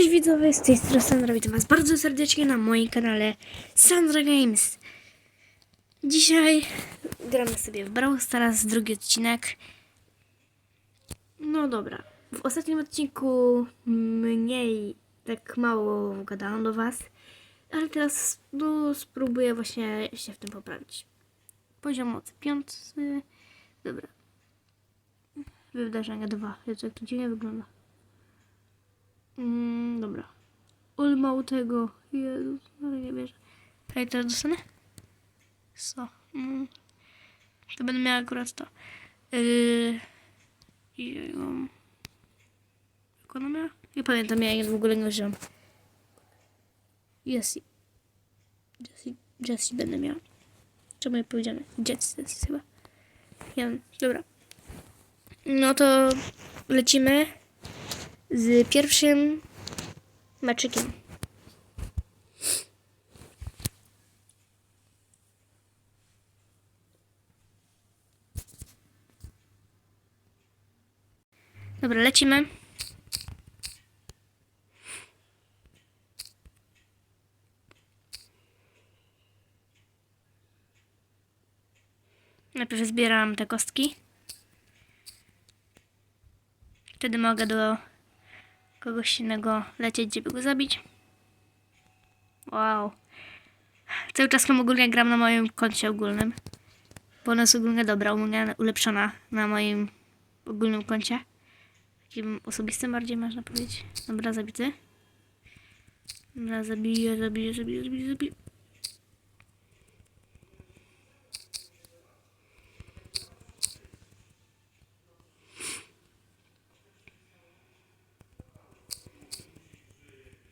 Cześć widzowie, z tej strony Sandra, witam was bardzo serdecznie na moim kanale Sandra Games. Dzisiaj gramy sobie w Brawl Stars, drugi odcinek. No dobra, w ostatnim odcinku mniej, tak mało gadałam do was, ale teraz no, spróbuję właśnie się w tym poprawić. Poziom mocy piąty, dobra. Wydarzenia dwa, Jezu, jak to dziwnie wygląda. Mm, dobra. Mało tego. Jezus, ale nie wierzę. Hej, teraz dostanę? Co? Mm. To będę miała akurat to. Yy... Jak ona miała? Nie pamiętam, ja jej w ogóle nie użyłam. Jessie. Jessie, Jessie będę miała. Czemu ja powiedziane? Jessie jest chyba. Ja wiem. Dobra. No to lecimy z pierwszym meczykiem. Dobra, lecimy. Najpierw zbieram te kostki. Wtedy mogę do kogoś innego lecieć, żeby go zabić. Wow. Cały czas ogólnie gram na moim koncie ogólnym. Bo ona jest ogólnie dobra, ulepszona na moim ogólnym koncie. Takim osobistym bardziej można powiedzieć. Dobra, zabity. Dobra, zabiję, zabiję, zabiję, zabiję, zabiję.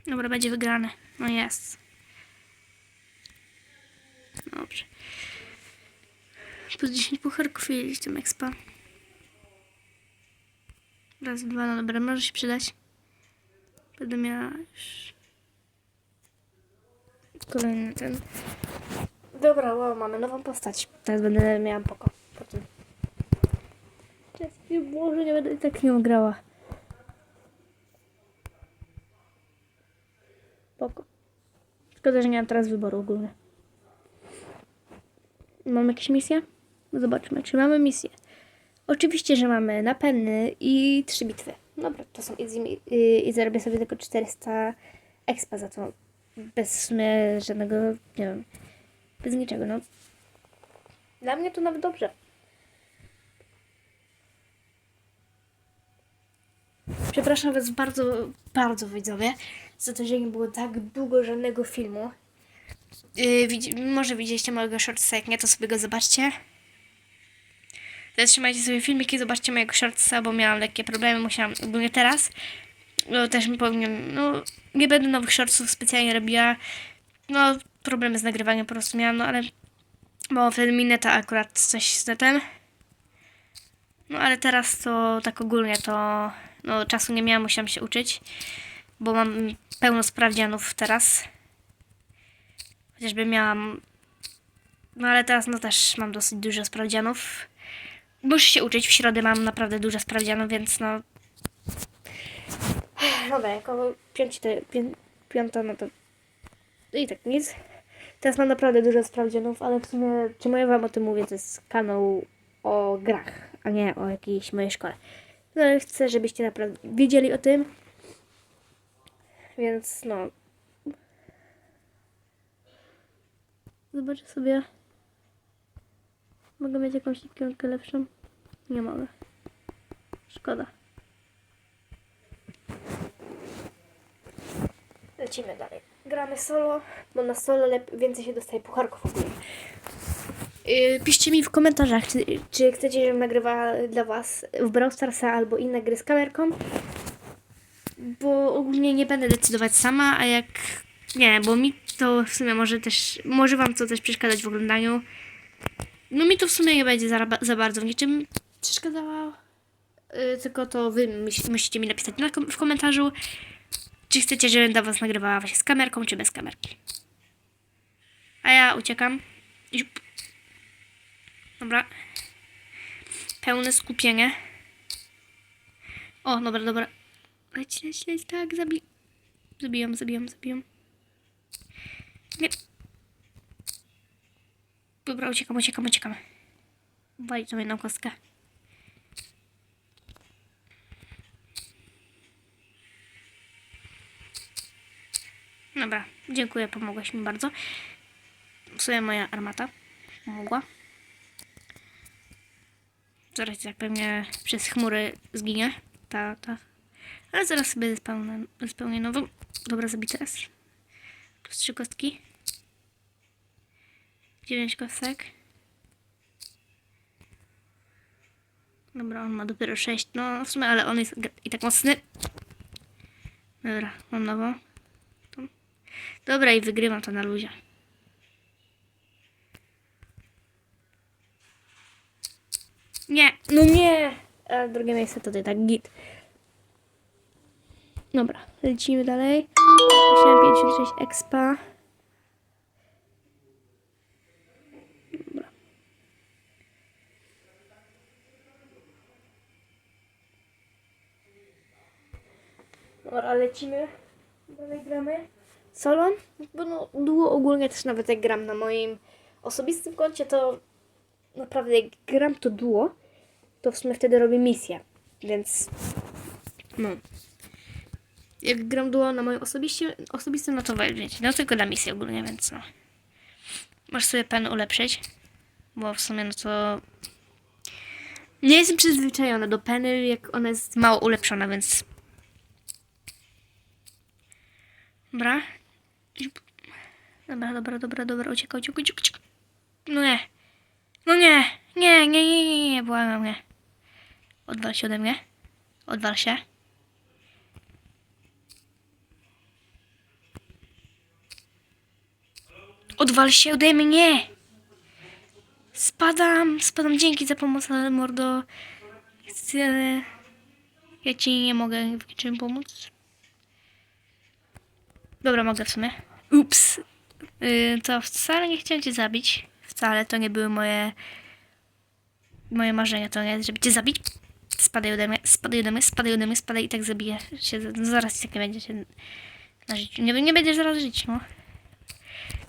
Dobra, będzie wygrane. No jest. Dobrze. Plus 10 pucharków i tam expa. Raz, dwa, no dobra, może się przydać. Będę miała już... Kolejny ten. Dobra, wow, mamy nową postać. Teraz będę miała poko. Potem. Cześć, Boże, nie będę tak nią grała. Spoko. Szkoda, że nie mam teraz wyboru ogólnie. Mamy jakieś misje? No Zobaczmy, czy mamy misję. Oczywiście, że mamy napędy i trzy bitwy. Dobra, to są easy mi- i, zarobię sobie tylko 400 expa za to. Bez żadnego, nie wiem, bez niczego, no. Dla mnie to nawet dobrze. Przepraszam Was bardzo, bardzo widzowie, za to, że nie było tak długo żadnego filmu. Yy, może widzieliście mojego shortsa, jak nie, to sobie go zobaczcie. Zatrzymajcie sobie filmiki, zobaczcie mojego shortsa, bo miałam lekkie problemy, musiałam, ogólnie teraz, no też mi no nie będę nowych shortsów specjalnie robiła, no problemy z nagrywaniem po prostu miałam, no ale, bo wtedy mi neta akurat coś z netem. No ale teraz to tak ogólnie to no, czasu nie miałam, musiałam się uczyć, bo mam pełno sprawdzianów teraz. Chociażby miałam. No ale teraz no też mam dosyć dużo sprawdzianów. Muszę się uczyć, w środę mam naprawdę dużo sprawdzianów, więc no. Dobra, jako piąci to, pię, piąta, no to. I tak nic. Teraz mam naprawdę dużo sprawdzianów, ale w sumie, czemu ja wam o tym mówię, to jest kanał o grach, a nie o jakiejś mojej szkole. No ale chcę, żebyście naprawdę wiedzieli o tym. Więc no. Zobaczę sobie. Mogę mieć jakąś ikionkę lepszą? Nie mogę. Szkoda. Lecimy dalej. Gramy solo, bo na solo więcej się dostaje pucharków ogólnie. Yy, piszcie mi w komentarzach, czy, czy chcecie, żebym nagrywała dla Was w Brawl Starsa albo inne gry z kamerką. Bo ogólnie nie będę decydować sama, a jak nie, bo mi to w sumie może też, może Wam to też przeszkadzać w oglądaniu. No mi to w sumie nie będzie za, za bardzo w niczym przeszkadzało. Yy, tylko to Wy mus- musicie mi napisać na, kom- w komentarzu, czy chcecie, żebym dla Was nagrywała właśnie z kamerką, czy bez kamerki. A ja uciekam. Dobra. Pełne skupienie. O, dobra, dobra. Leć, leć, tak, zabij. Zabijam, zabijam, zabijam. Nie. Dobra, uciekam, uciekam, uciekam. Wali tą jedną kostkę. Dobra, dziękuję, pomogłaś mi bardzo. W sumie moja armata pomogła. Zaraz jak pewnie przez chmury zginie. Ta, ta. Ale zaraz sobie spełnię, spełnię nową. Dobra, zabij teraz. Plus trzy kostki. Dziewięć kostek. Dobra, on ma dopiero sześć. No w sumie, ale on jest i tak mocny. Dobra, mam nową. Dobra, i wygrywam to na luzie. Nie, no nie! A drugie miejsce tutaj tak git. Dobra, lecimy dalej. 856 expa. Dobra. Dobra, lecimy. Dalej gramy. Solo? Bo no, długo ogólnie też nawet jak gram na moim osobistym koncie, to naprawdę jak gram to duo, to w sumie wtedy robię misję. Więc no. Jak gram duo na moim osobiście, osobistym, no to wiecie, no tylko na misję ogólnie, więc no. Masz sobie pen ulepszyć, bo w sumie no to nie jestem przyzwyczajona do peny, jak ona jest mało ulepszona, więc Dobra. Dobra, dobra, dobra, dobra, uciekaj, uciekaj. uciekaj. No nie. No nie, nie, nie, nie, nie, nie, błagam mnie. Odwal się ode mnie. Odwal się. Odwal się ode mnie! Spadam, spadam, dzięki za pomoc, ale mordo. Ja ci nie mogę w niczym pomóc. Dobra, mogę w sumie. Ups. Yy, to wcale nie chciałem cię zabić. Wcale to nie były moje moje marzenia. To nie, żeby cię zabić. Spadaj ode mnie, spadaj ode mnie, spadaj ode mnie, spadaj i tak zabiję się. No zaraz tak nie będzie się na życiu. Nie, nie będziesz zaraz żyć, no.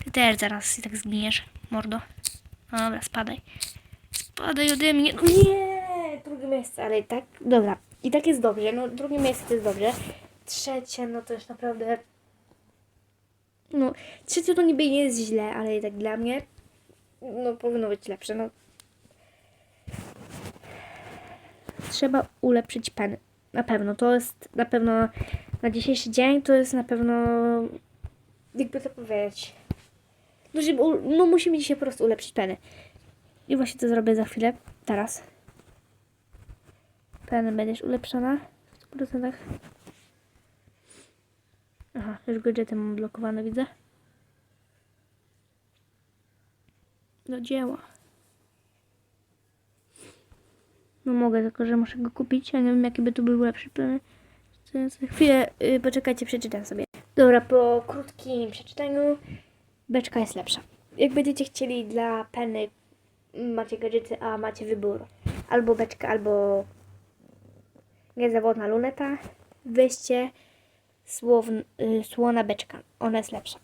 Ty też zaraz i tak zginiesz, mordo. No dobra, spadaj. Spadaj ode mnie. No nie! Drugie miejsce, ale i tak, dobra. I tak jest dobrze, no drugie miejsce to jest dobrze. Trzecie, no to już naprawdę no, trzecie to niby nie jest źle, ale i tak dla mnie, no powinno być lepsze, no. Trzeba ulepszyć pen. Na pewno, to jest na pewno na dzisiejszy dzień, to jest na pewno, jakby to powiedzieć, u- no musimy dzisiaj po prostu ulepszyć peny. I właśnie to zrobię za chwilę, teraz. Peny będziesz ulepszona w 100%. Aha, już gadżety mam blokowane, widzę. Do dzieła. No mogę, tylko że muszę go kupić, a nie wiem jaki by tu był lepszy plan. Za chwilę, yy, poczekajcie, przeczytam sobie. Dobra, po krótkim przeczytaniu beczka jest lepsza. Jak będziecie chcieli dla peny, macie gadżety, a macie wybór albo beczka, albo niezawodna luneta, weźcie y, słona beczka. Ona jest lepsza.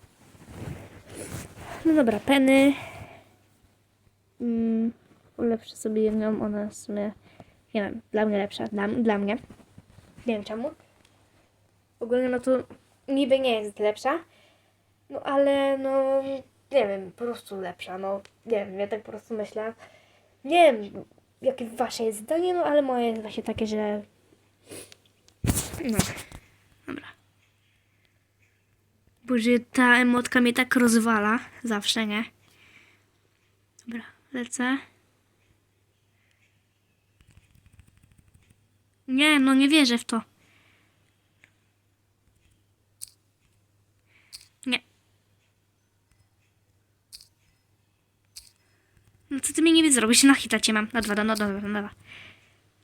No dobra, peny. Mm, ulepszę sobie jedną, ona w sumie, nie wiem, dla mnie lepsza, dla, dla mnie. Nie wiem czemu. Ogólnie no to niby nie jest lepsza, no ale no, nie wiem, po prostu lepsza, no, nie wiem, ja tak po prostu myślę. Nie wiem, jakie wasze jest zdanie, no ale moje jest właśnie takie, że no, dobra. Boże, ta emotka mnie tak rozwala. Zawsze, nie? Dobra, lecę. Nie, no nie wierzę w to. Co ty mi nie zrobisz? Na hita cię mam. Na dwa, no dobra, na dwa.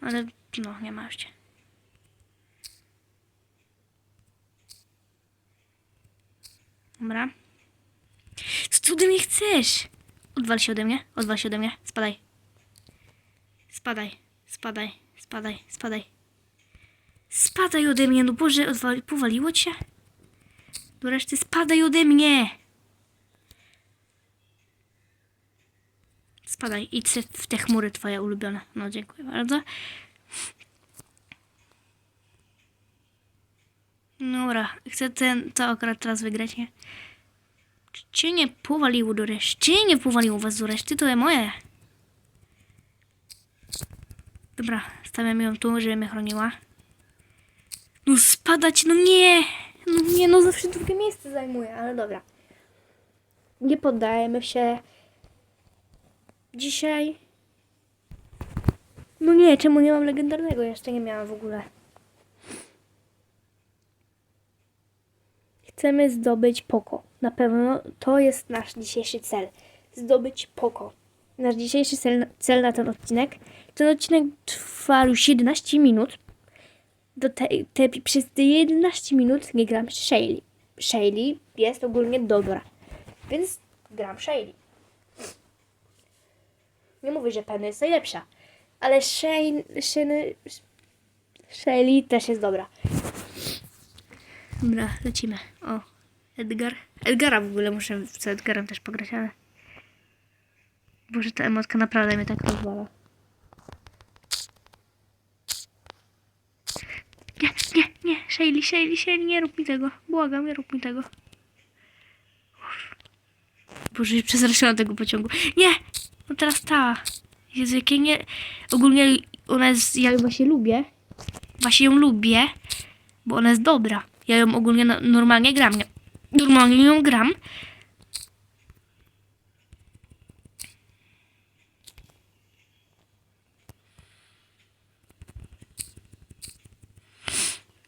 Ale no, nie ma już cię. Dobra. Co ty mnie chcesz? Odwal się ode mnie, odwal się ode mnie, spadaj. Spadaj, spadaj, spadaj, spadaj. Spadaj ode mnie, no Boże, odwali, powaliło cię? Do reszty spadaj ode mnie! Spadaj, idź w te chmury twoje ulubione. No, dziękuję bardzo. Dobra, chcę ten, to akurat teraz wygrać, nie? Czy nie powaliło do reszty? Czy nie powaliło was do reszty? To jest moje. Dobra, stawiam ją tu, żeby mnie chroniła. No spadać, no nie! No nie, no zawsze drugie miejsce zajmuje, ale dobra. Nie poddajemy się. Dzisiaj... No nie, czemu nie mam legendarnego? Jeszcze nie miałam w ogóle. Chcemy zdobyć Poko. Na pewno to jest nasz dzisiejszy cel. Zdobyć Poko. Nasz dzisiejszy cel, cel na ten odcinek. Ten odcinek trwa już 11 minut. Do te, te, przez te 11 minut nie gram Shelly. Shelly jest ogólnie dobra. Więc gram Shelly. Nie mówię, że Penny jest najlepsza. Ale Shane, Shane, Shelly też jest dobra. Dobra, lecimy. O, Edgar. Edgara w ogóle muszę z Edgarem też pograć, ale... Boże, ta emotka naprawdę mnie tak rozwala. Nie, nie, nie, Shelly, Shelly, Shelly, nie rób mi tego. Błagam, nie rób mi tego. Boże, przestraszyłam tego pociągu. Nie! No teraz ta. Jezu, jakie nie... Ogólnie ona jest... Ja ją właśnie lubię. Właśnie ją lubię, bo ona jest dobra. Ja ją ogólnie no, normalnie gram. Nie? Normalnie ją gram.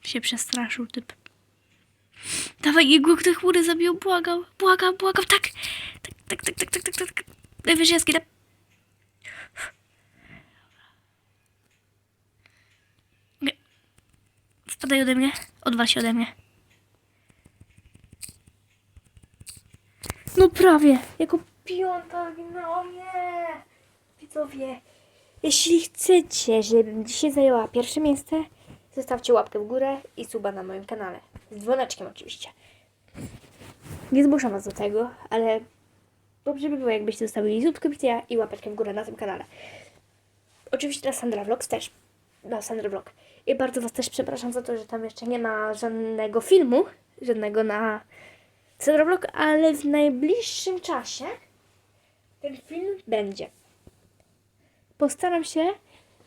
Się przestraszył typ. Dawaj, jego te chmury zabiją, błagam, błagam, błagam, tak. Tak, tak, tak, tak, tak, tak, tak. tak. Najwyżej ja zginę. Nie. Spadaj ode mnie, odwal się ode mnie. No prawie, jako piąta no nie. Widzowie, jeśli chcecie, żebym dzisiaj zajęła pierwsze miejsce, zostawcie łapkę w górę i suba na moim kanale. Z dzwoneczkiem oczywiście. Nie zmuszam was do tego, ale dobrze by było, jakbyście zostawili subskrypcję i łapeczkę w górę na tym kanale. Oczywiście na Sandra Vlogs też. Na Sandra Vlog. I bardzo was też przepraszam za to, że tam jeszcze nie ma żadnego filmu, żadnego na Sandra Vlog, ale w najbliższym czasie ten film będzie. Postaram się,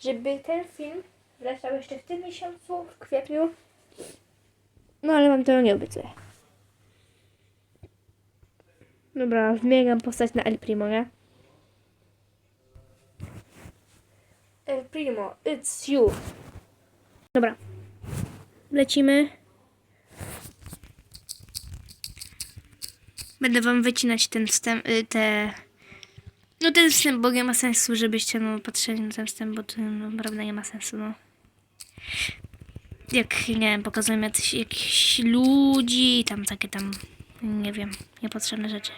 żeby ten film wleciał jeszcze w tym miesiącu, w kwietniu. No ale wam tego nie obiecuję. Dobra, zmieniam postać na El Primo, nie? El Primo, it's you. Dobra. Lecimy. Będę wam wycinać ten wstęp, y, te... No ten wstęp, bo nie ma sensu, żebyście no patrzyli na ten wstęp, bo to no, naprawdę nie ma sensu, no. Jak, nie wiem, pokazują jakichś ludzi, tam takie tam, nie wiem, niepotrzebne rzeczy.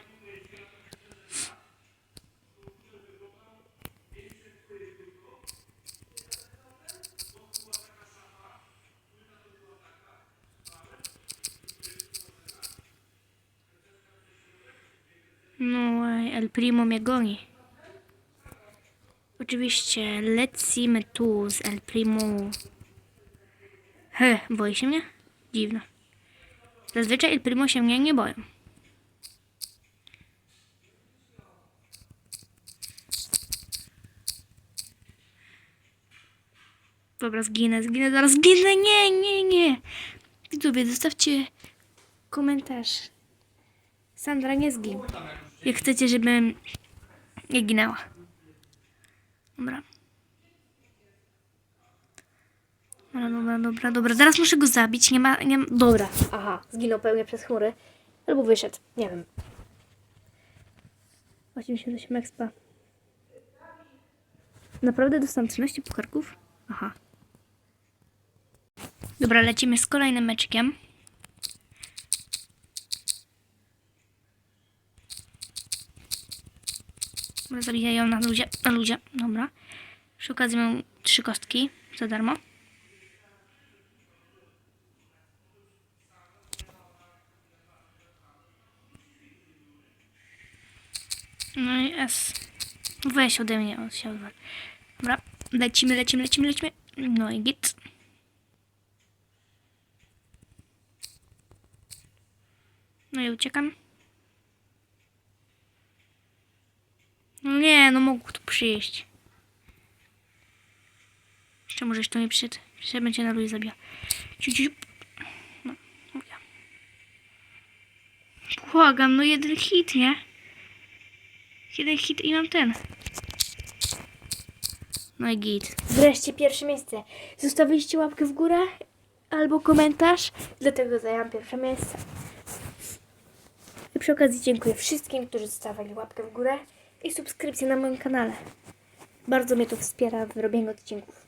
No, El Primo mnie goni. Oczywiście, lecimy tu z El Primo. He, boi się mnie? Dziwne. Zazwyczaj El Primo się mnie nie boją. Dobra, zginę, zginę, zaraz zginę, nie, nie, nie. Widzowie, zostawcie komentarz. Sandra, nie zgin. Jak chcecie, żebym nie ginęła. Dobra. Dobra, dobra, dobra, dobra. Zaraz muszę go zabić. Nie ma, nie ma... Dobra. Aha, zginął pełnie przez chmury. Albo wyszedł. Nie wiem. 88 expa. Naprawdę dostałam 13 pucharków? Aha. Dobra, lecimy z kolejnym meczkiem. Dobra, zabiję ją na ludzie. Na ludzie. Dobra. Przy okazji mam trzy kostki za darmo. No i S. Weź ode mnie, on się odwal. Dobra, lecimy, lecimy, lecimy, lecimy. No i git. No i uciekam. No nie, no mógł tu przyjść. Jeszcze możeś to nie przyszedł. Jeszcze będzie na ludzi zabija. No, mówię. Błagam, no jeden hit, nie? Jeden hit i mam ten. No i git. Wreszcie pierwsze miejsce. Zostawiliście łapkę w górę albo komentarz, dlatego zajęłam pierwsze miejsce. I przy okazji dziękuję wszystkim, którzy zostawili łapkę w górę i subskrypcję na moim kanale. Bardzo mnie to wspiera w robieniu odcinków.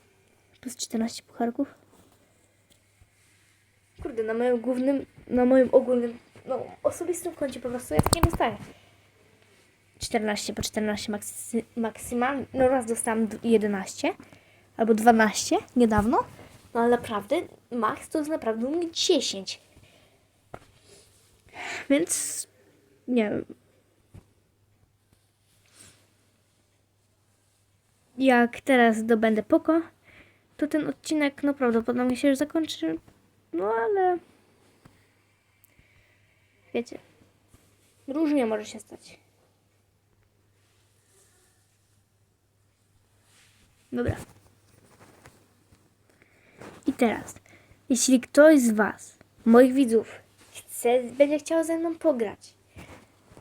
Plus 14 pucharków. Kurde, na moim głównym, na moim ogólnym, no osobistym koncie po prostu ja tak nie dostaję. 14 po 14 maksy, maksymalnie. No raz dostałam d- 11 albo 12 niedawno. No ale naprawdę max to jest naprawdę u mnie 10. Więc nie wiem. Jak teraz zdobędę poko, to ten odcinek no prawdopodobnie się już zakończy. No ale wiecie, różnie może się stać. Dobra. I teraz, jeśli ktoś z Was, moich widzów, chce, będzie chciał ze mną pograć,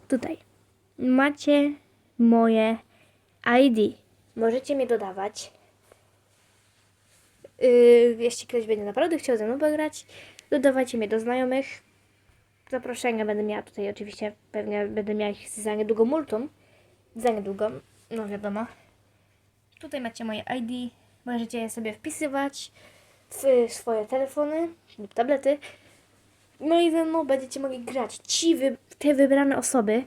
tutaj macie moje ID. Możecie mnie dodawać. Yy, jeśli ktoś będzie naprawdę chciał ze mną pograć, dodawajcie mnie do znajomych. Zaproszenia będę miała tutaj oczywiście, pewnie będę miała ich za niedługo multum. Za niedługo, no wiadomo. Tutaj macie moje ID. Możecie je sobie wpisywać w swoje telefony lub tablety. No i ze mną będziecie mogli grać. Ci, wy, te wybrane osoby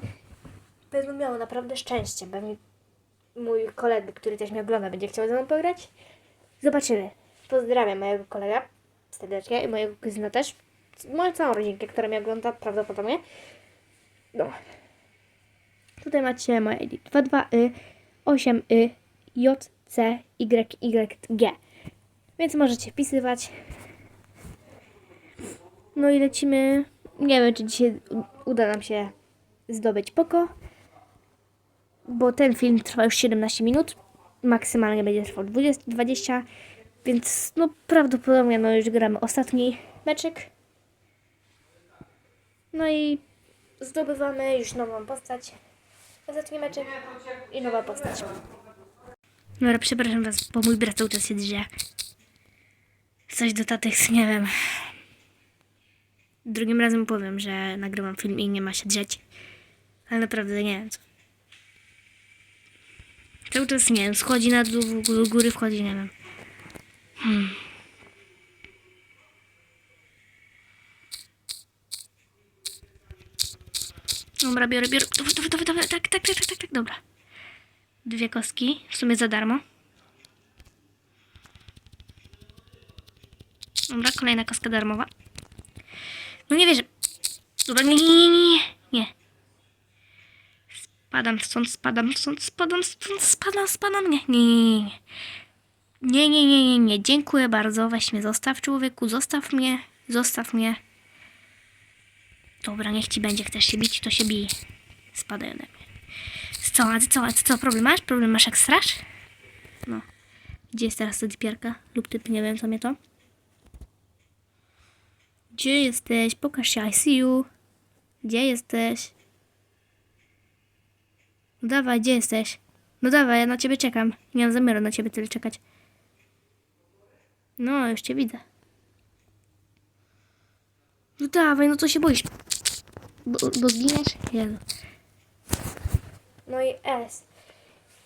będą miały naprawdę szczęście. Pewnie mój kolega, który też mnie ogląda, będzie chciał ze mną pograć. Zobaczymy. Pozdrawiam mojego kolega serdecznie i mojego kuzyna też. Moją całą rodzinkę, która mnie ogląda prawdopodobnie. No. Tutaj macie moje ID 22y 8y J, C, Y, Y, G. Więc możecie wpisywać. No i lecimy. Nie wiem, czy dzisiaj uda nam się zdobyć poko. Bo ten film trwa już 17 minut. Maksymalnie będzie trwał 20, 20 więc no prawdopodobnie no już gramy ostatni meczek. No i zdobywamy już nową postać. Ostatni meczek i nowa postać. Dobra, przepraszam was, bo mój brat cały czas się drze. Coś do tatych, nie wiem. Drugim razem powiem, że nagrywam film i nie ma się drzeć. Ale naprawdę nie wiem co. Cały czas nie wiem, schodzi na dół, do góry wchodzi, nie wiem. Hmm. Dobra, biorę, biorę. Dobra, dobra, dobra, dobra. Tak, tak, tak, tak, tak, dobra. Dwie kostki, w sumie za darmo. Dobra, kolejna kostka darmowa. No nie wierzę. Dobra, nie, nie, nie, nie, nie. Spadam stąd, spadam stąd, spadam stąd, spadam, spadam, nie, nie, nie, nie. Nie, nie, nie, nie, nie, dziękuję bardzo, weź mnie, zostaw człowieku, zostaw mnie, zostaw mnie. Dobra, niech ci będzie, chcesz się bić, to się bij. Spadaj ode mnie. Co, a ty co, a ty co, problem masz? Problem masz jak straż? No. Gdzie jest teraz ta dipierka? Lub typ, nie wiem, co mnie to. Gdzie jesteś? Pokaż się, I see you. Gdzie jesteś? No dawaj, gdzie jesteś? No dawaj, ja na ciebie czekam. Nie mam zamiaru na ciebie tyle czekać. No, już cię widzę. No dawaj, no co się boisz? Bo, bo zginiesz? Jezu. No i S.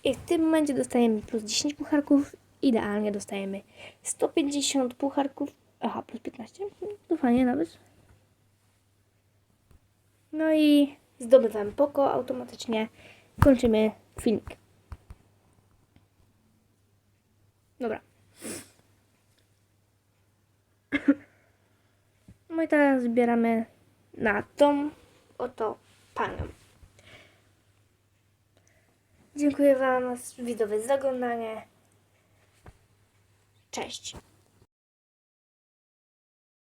I w tym momencie dostajemy plus 10 pucharków. Idealnie dostajemy 150 pucharków. Aha, plus 15. To fajnie nawet. No i zdobywamy poko automatycznie. Kończymy filmik. Dobra. No i teraz zbieramy na tą oto panią. Dziękuję Wam widzowie za oglądanie. Cześć.